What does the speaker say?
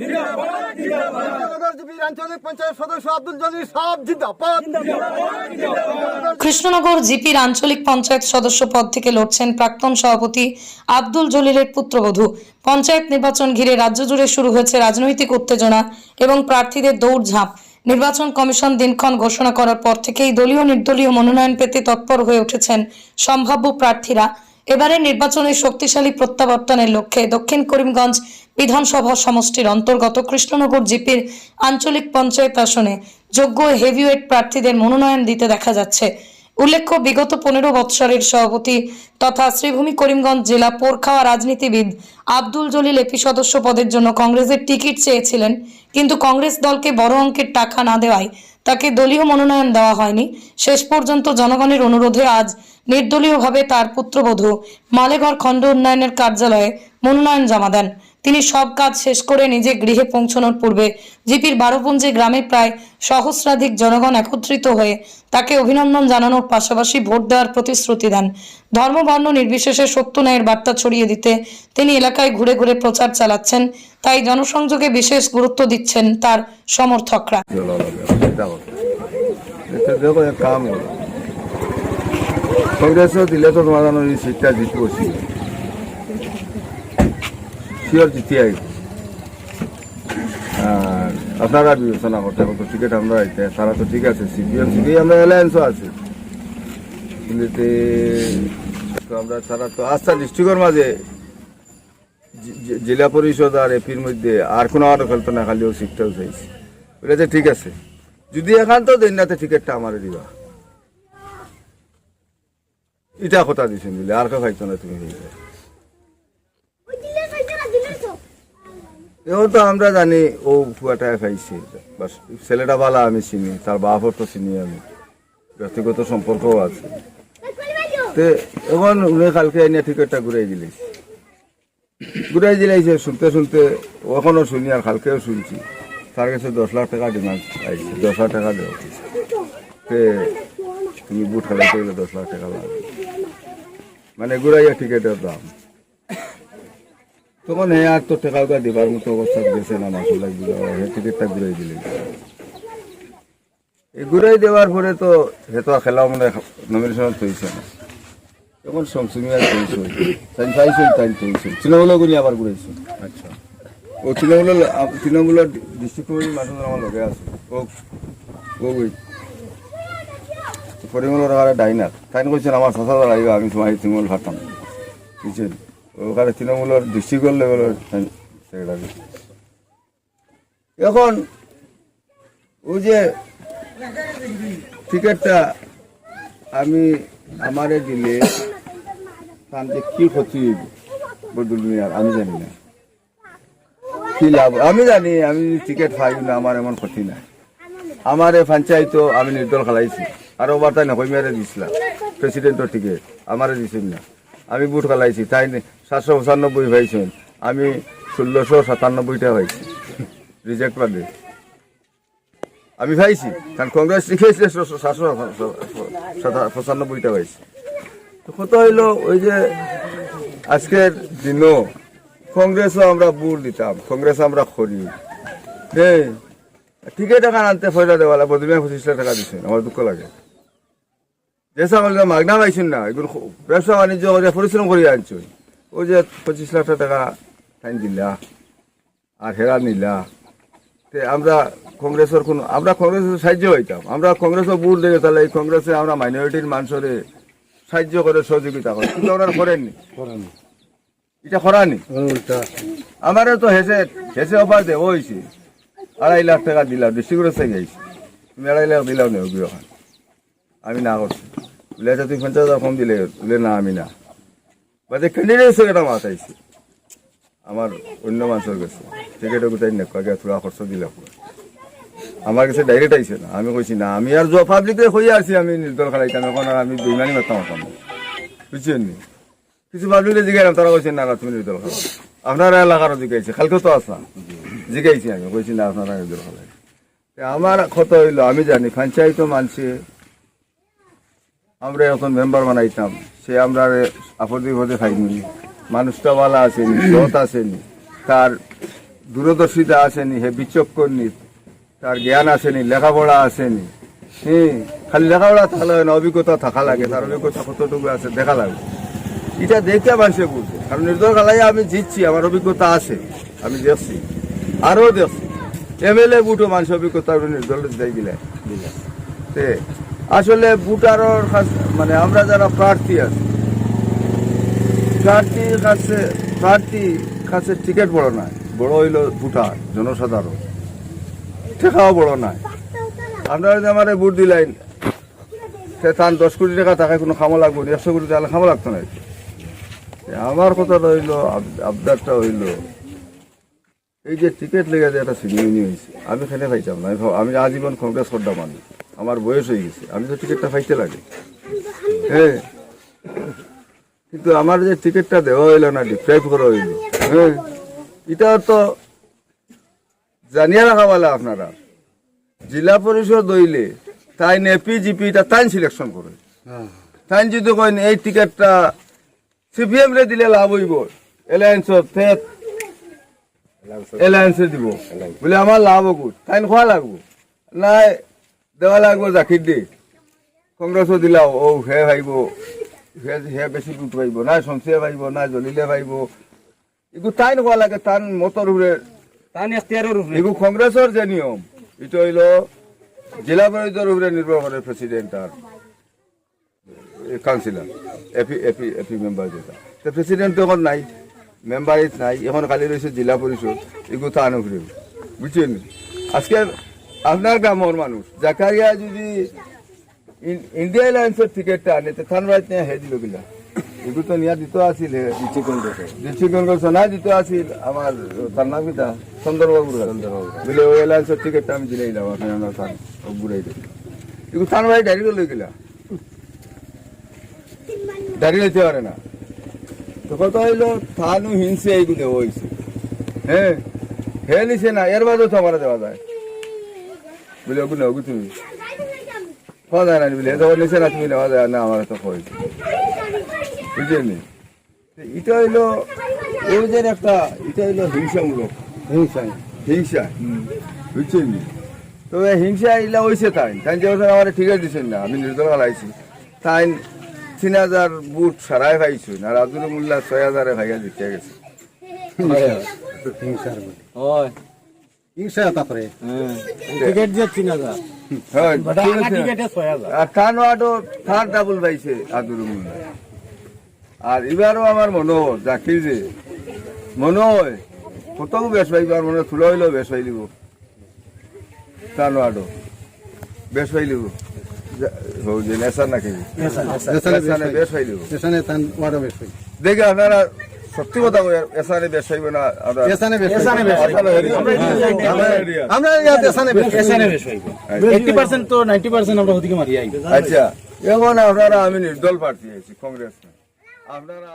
জিন্দাবাদ। কৃষ্ণনগর জিপির আঞ্চলিক পঞ্চায়েত সদস্য আব্দুল জলিল সাহেব জিন্দাবাদ। কৃষ্ণনগর জিপির আঞ্চলিক পঞ্চায়েত সদস্য পদ থেকে লড়ছেন প্রাক্তন সভাপতি আব্দুল জলিলের পুত্রবধূ। পঞ্চায়েত নির্বাচন ঘিরে রাজ্য জুড়ে শুরু হয়েছে রাজনৈতিক উত্তেজনা এবং প্রার্থীদের দৌড়ঝাঁপ। নির্বাচন কমিশন দিনক্ষণ ঘোষণা করার পর থেকেই দলীয় নির্দলীয় মনোনয়ন পেতে তৎপর হয়ে উঠেছেন সম্ভাব্য প্রার্থীরা। এবারে নির্বাচনে শক্তিশালী প্রত্যাবর্তনের লক্ষ্যে দক্ষিণ করিমগঞ্জ বিধানসভা সমষ্টির অন্তর্গত কৃষ্ণনগর জিপির আঞ্চলিক পঞ্চায়েত আসনে যোগ্য হেভিওয়েট প্রার্থীদের মনোনয়ন দিতে দেখা যাচ্ছে। উল্লেখ্য, বিগত পনেরো বৎসরের সভাপতি তথা শ্রীভূমি করিমগঞ্জ জেলা পোরখাওয়া রাজনীতিবিদ আব্দুল জলিল এপি সদস্য পদের জন্য কংগ্রেসের টিকিট চেয়েছিলেন, কিন্তু কংগ্রেস দলকে বড় অঙ্কের টাকা না দেওয়ায় তাকে দলীয় মনোনয়ন দেওয়া হয়নি। শেষ পর্যন্ত জনগণের অনুরোধে আজ নির্দলীয়ভাবে তার পুত্রবধূ মালেগড় খণ্ড উন্নয়নের কার্যালয়ে মনোনয়ন জমা দেন। তিনি সব কাজ শেষ করে নিজে গৃহে পৌঁছানোর পূর্বে জিপির বারোপুঞ্জি গ্রামে প্রায় সহস্রাধিক জনগণ একত্রিত হয়ে তাকে অভিনন্দন জানানোর পাশাপাশি ভোট দেওয়ার প্রতিশ্রুতি দেন। ধর্মবর্ণ নির্বিশেষে সত্য ন্যায়ের বার্তা ছড়িয়ে দিতে তিনি এলাকায় ঘুরে ঘুরে প্রচার চালাচ্ছেন, তাই জনসংযোগে বিশেষ গুরুত্ব দিচ্ছেন তার সমর্থকরা। কংগ্রেসও দিলে তো তোমার সিটটা জিতবো শিওর জিতে আইব আর আপনারা বিবেচনা করতে হবে, তো টিকিট আমরা আইতে, তারা তো ঠিক আছে, সিপিএম সিপি আমরা অ্যালায়েন্সও আছে। তো আমরা তারা তো ডিস্ট্রিক্টের মাঝে জেলা পরিষদ আর এপির মধ্যে আর কোনো আর খেলতো না, খালি ও সিটটাও চাইছে। যে ঠিক আছে। যদি এখান তো দেন নাতে টিকিটটা আমার দিবা। ইটা কথা দিছেন বলে, আর কেউ খাইতো না তুমি এখন তো আমরা জানি ও ফুয়াটা খাইছে। বাস, ছেলেটা বালা, আমি চিনি, তার বাপর তো চিনি আমি। ব্যক্তিগত সম্পর্কও আছে। তে এখন উনি কালকে এনে টিকিটটা ঘুরাই দিলিস ঘুরাই দিলাইছে শুনতে শুনতে ওখানেও শুনি আর কালকেও শুনছি। তার কাছে দশ লাখ টাকা ডিমান্ড আইছে দশ লাখ টাকা দেওয়া তে তুমি বুট খেলাইতে গেলে দশ লাখ টাকা লাগবে। মানে ঘুরাইয়া টিকিটের দাম। তখন হে আর তো টাকা উকা দিবার মতো অবস্থা গেছে না মাসুল লাগবে হে টিকিটটা ঘুরাই দিলে। এই ঘুরাই দেওয়ার পরে তো হে তো খেলা মানে নমিনেশন থইছে না। তখন আর থইছে তাই চাইছেন তাই থইছে তৃণমূল গুলি আবার ঘুরাইছে আচ্ছা। ও তৃণমূলের তৃণমূলের ডিস্ট্রিক্ট মানুষ আমার লগে আছে। ও ও ওখানে ডাইনার। তাই কইছেন আমার লাগবে আমি তোমার তৃণমূল ফাটাম বুঝছেন ওখানে তৃণমূলের ডিস্ট্রিক্ট লেভেলের সেক্রেটারি। এখন ওই যে টিকিটটা আমি আমারে দিলে যে কি ক্ষতি বদুল আমি জানি না। কি লাভ? আমি জানি, আমি টিকিট পাই না, আমার এমন ক্ষতি নাই। আমারে পঞ্চায়েত আমি নির্দল খেলাইছি। আর ওবার তাই নকই মেরে দিছিলাম। প্রেসিডেন্টের টিকিট আমারে দিছিল না। আমি বুট খেলাইছি তাই সাতশো পঁচানব্বই পাইছেন। আমি ষোলোশো সাতানব্বইটা পাইছি। রিজেক্ট বাদে আমি পাইছি, কারণ কংগ্রেস লিখেছিল সাতশো পঁচানব্বইটা পাইছি। তো কত হইল ওই যে আজকের দিনও? কংগ্রেসও আমরা বুট দিতাম কংগ্রেস আমরা করি হ্যাঁ টিকিট টাকা আনতে ফয়দা দেওয়ালা বদমিয়া পঁচিশ টাকা দিচ্ছেন আমার দুঃখ লাগে। যেসব আমাদের মাগনা পাইছেন না এগুলো ব্যবসা বাণিজ্য করে পরিশ্রম করে আনছো ওই যে পঁচিশ লাখ টাকা টাইম দিলা আর হেরা নিলা। তে আমরা কংগ্রেসের কোনো আমরা কংগ্রেসের সাহায্য হইতাম আমরা কংগ্রেসও বুট দেখে তাহলে এই কংগ্রেসে আমরা মাইনরিটির মানুষের সাহায্য করে সহযোগিতা করে। কিন্তু ওনারা করেননি। এটা করানি আমারও তো হেসে হেসে অফার দেব হয়েছে। আড়াই লাখ টাকা দিলাম গেছি। তুমি আড়াই লাখ দিলাম আমি না করছি। আচ্ছা তুমি পঞ্চাশ হাজার কম দিলে বলে না আমি না। বাদে ক্যান্ডিডেট সেটা মাথাইছি আমার অন্য মানুষের কাছে। টিকিটও কোথায় নেক আগে থোড়া খরচ দিলে। আমার কাছে ডাইরেক্ট আইছে না। আমি কইছি, না, আমি আর যা পাবলিকে হয়ে আসছি আমি নির্দল খেলাইতাম, এখন আর আমি বেইমানি মারতাম হতাম। বুঝছেন নি? কিছু পাবলিকে জিগাইলাম, তারা কইছে, না তুমি নির্দল খেলা আপনারা এলাকারও জিগাইছে কালকে তো আসলাম। জিগাইছি আমি, কইছি, না, আপনারা নির্দল খেলাই তে আমার কত হইল, আমি জানি, পঞ্চায়েত মানছে আমরা এখন মেম্বার বানাইতাম সে আমরা আপদে বিপদে খাইনি মানুষটা ভালো আসেনি সৎ আসেনি তার দূরদর্শিতা আসেনি হে বিচক্ষণ নি তার জ্ঞান আসেনি লেখাপড়া আসেনি হ্যাঁ খালি লেখাপড়া থাকলে হয় না অভিজ্ঞতা থাকা লাগে তার অভিজ্ঞতা কতটুকু আছে দেখা লাগে এটা দেখে মানুষে বুঝবে কারণ নির্দল খেলায় আমি জিতছি আমার অভিজ্ঞতা আছে আমি দেখছি আরও দেখছি। এম এল এ বুটও মানুষ অভিজ্ঞতা নির্দল দেয় দিলে। তে আসলে ভোটারের মানে আমরা যারা প্রার্থী আছি প্রার্থীর কাছে প্রার্থী কাছে টিকিট বড় নাই বড় হইল ভোটার জনসাধারণ। ঠেকাও বড় নাই। আপনারা যদি আমার ভোট দিলেন সে তার দশ কোটি টাকা টাকা কোনো খামো লাগবো না, একশো কোটি টাকা খামো লাগতো না আমার কথা আব- আবদারটা হইল এই যে টিকিট লেগে যে একটা সিনেমি হয়েছে আমি খেলে পাইতাম না? আমি আজীবন কংগ্রেস করতাম মানুষ। আমার বয়স হয়ে গেছে, আমি তো টিকিটটা পাইতে লাগে। হ্যাঁ। কিন্তু আমার যে টিকিটটা দেওয়া হইল না, ডিপ্রাইভ করা হইল হ্যাঁ। এটা তো জানিয়ে রাখা বলে আপনারা। জেলা পরিষদ হইলে তাই এপি জিপি এটা তাই সিলেকশন করে। তাই যদি কইন এই টিকিটটা সিপিএম রে দিলে লাভ হইব এলায়েন্স ফেত এলায়েন্সে দিব। বলে আমার লাভ হকুত তাই খোয়া লাগবো। নাই দেওয়া লাগবো জাকির দি। কংগ্রেসও দিলাও ও হে ভাইব হে হে বেশি দুধ পাইব নাই শমসিয়া পাইব নাই জলিলে ভাইব এগু তাই নোয়া লাগে তান মতর উপরে তান এখতিয়ারের উপরে এগু কংগ্রেসের যে নিয়ম এটা হইল জেলা পরিষদের উপরে নির্ভর করে প্রেসিডেন্ট আর councillor AP AP AP member যেটা তো প্রেসিডেন্ট তো এখন নাই মেম্বার নাই এখন খালি রয়েছে জেলা পরিষদ এগু তান উপরে বুঝছেন আজকে আপনার গ্রামের মানুষ। জাকারিয়া যদি ইন- ইন্ডিয়া এলায়েন্সের টিকিটটা আনে, তো থান রাইত নিয়ে হে দিল কিলা এগু তো নিয়া দিত কোন দেশে? ডিস্ট্রিক্ট কংগ্রেস না দিত আছিল। আমার তার নাম কিটা চন্দ্রবাবু চন্দ্রবাবু বলে ওই এলায়েন্সের টিকিটটা আমি দিলেই দাও আপনি আমার থান ঘুরাই দিল এগু থান ভাই ডায়রি লই গেলা? ডায়রি লইতে পারে না? তো কত হইল থানু হিংসে এইগু দেওয়া হয়েছে হ্যাঁ হে নিছে না? এর বাদেও তো আমার দেওয়া যায়। বলে ওগু না ওগু তুমি যায় না বলে। যখন নিছে না তুমি নেওয়া যায় না আমার তো হয়েছে বুঝলেন এটা হইল ওই যে একটা এটা হইল হিংসামূলক। হিংসা। হিংসা। বুঝছেন তো হিংসা এগুলা হয়েছে তাই তাই যে ওখানে আমার ঠিক দিচ্ছেন না আমি নির্দল হারাইছি তাই তিন হাজার বুট সারাই পাইছি আর আব্দুল মোল্লা ছয় হাজারে ভাইয়া দিতে গেছে। হিংসার বলে হয় হিংসা তারপরে টিকিট দিয়ে তিন হাজার। হ্যাঁ, আর এবারও আমার মনে হয় জাকির যে মনে হয় কতও বেশ পাইব আর মনে হয় হইলেও বেশ পাই দিব থান ওয়ার্ডও বেশ পাই দিব হৌ যে নেশার নাকি। নেশানে বেশ পাই দিব স্টেশনে তান ওয়ার্ডও বেশ হই দেখে আপনারা সত্যি কথা এসানে বেশ হইবে না আমরা স্টেশনে বেশ এসানে বেশ আমরা ইয়াতে বেশ এসানে বেশ হইব। এইটি পার্সেন্ট তো নাইনটি পার্সেন্ট আমরা ওদিকে মারি আইবে। আচ্ছা। এখন আপনারা আমি নির্দল প্রার্থী আছি কংগ্রেস আপনারা